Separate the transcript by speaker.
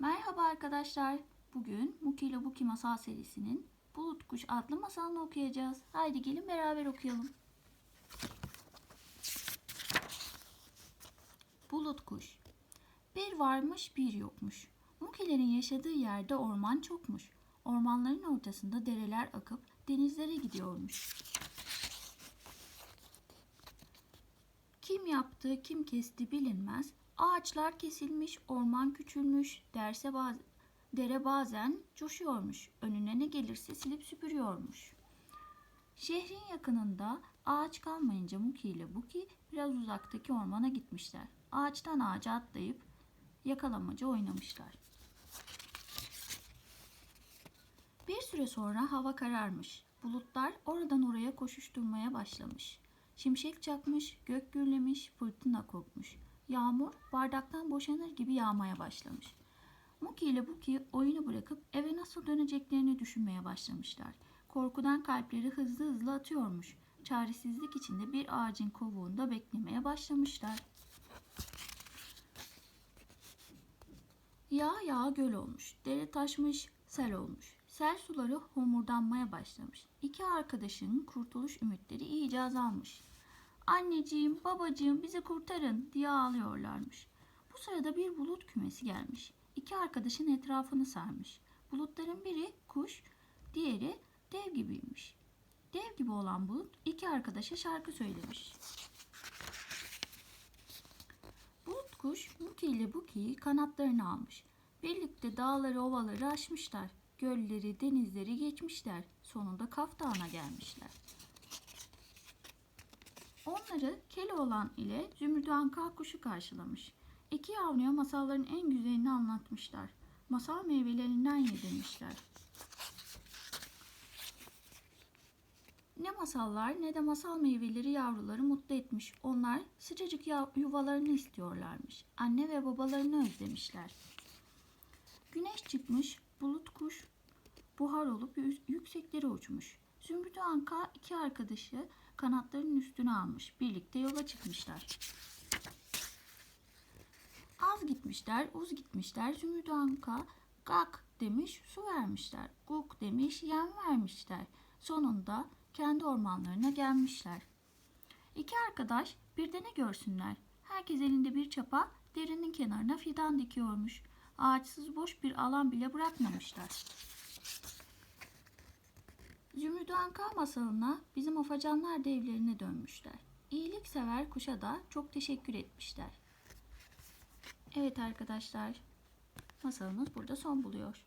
Speaker 1: Merhaba arkadaşlar. Bugün Muki ile Buki masal serisinin Bulut Kuş adlı masalını okuyacağız. Haydi gelin beraber okuyalım. Bulut Kuş Bir varmış bir yokmuş. Mukilerin yaşadığı yerde orman çokmuş. Ormanların ortasında dereler akıp denizlere gidiyormuş. Kim yaptı, kim kesti bilinmez. Ağaçlar kesilmiş, orman küçülmüş, derse baz dere bazen coşuyormuş. Önüne ne gelirse silip süpürüyormuş. Şehrin yakınında ağaç kalmayınca Muki ile Buki biraz uzaktaki ormana gitmişler. Ağaçtan ağaca atlayıp yakalamaca oynamışlar. Bir süre sonra hava kararmış. Bulutlar oradan oraya koşuşturmaya başlamış. Şimşek çakmış, gök gürlemiş, fırtına kopmuş. Yağmur bardaktan boşanır gibi yağmaya başlamış. Muki ile Buki oyunu bırakıp eve nasıl döneceklerini düşünmeye başlamışlar. Korkudan kalpleri hızlı hızlı atıyormuş. Çaresizlik içinde bir ağacın kovuğunda beklemeye başlamışlar. Yağ yağ göl olmuş. Dere taşmış, sel olmuş. Sel suları homurdanmaya başlamış. İki arkadaşın kurtuluş ümitleri iyice azalmış. Anneciğim, babacığım bizi kurtarın diye ağlıyorlarmış. Bu sırada bir bulut kümesi gelmiş. İki arkadaşın etrafını sarmış. Bulutların biri kuş, diğeri dev gibiymiş. Dev gibi olan bulut iki arkadaşa şarkı söylemiş. Bulut kuş Muki ile Buki'yi kanatlarına almış. Birlikte dağları ovaları aşmışlar. Gölleri denizleri geçmişler. Sonunda Kaf gelmişler. Onları Keloğlan ile Zümrüdü Anka kuşu karşılamış. İki yavruya masalların en güzelini anlatmışlar. Masal meyvelerinden yedirmişler. Ne masallar ne de masal meyveleri yavruları mutlu etmiş. Onlar sıcacık yuvalarını istiyorlarmış. Anne ve babalarını özlemişler. Güneş çıkmış, bulut kuş buhar olup yü- yükseklere uçmuş. Zümrüdü Anka iki arkadaşı kanatlarının üstüne almış. Birlikte yola çıkmışlar. Az gitmişler, uz gitmişler. Zümrüdü Anka gak demiş, su vermişler. Guk demiş, yem vermişler. Sonunda kendi ormanlarına gelmişler. İki arkadaş bir de ne görsünler. Herkes elinde bir çapa derinin kenarına fidan dikiyormuş. Ağaçsız boş bir alan bile bırakmamışlar. Zümrüdü Anka masalına bizim afacanlar da evlerine dönmüşler. İyiliksever kuşa da çok teşekkür etmişler. Evet arkadaşlar, masalımız burada son buluyor.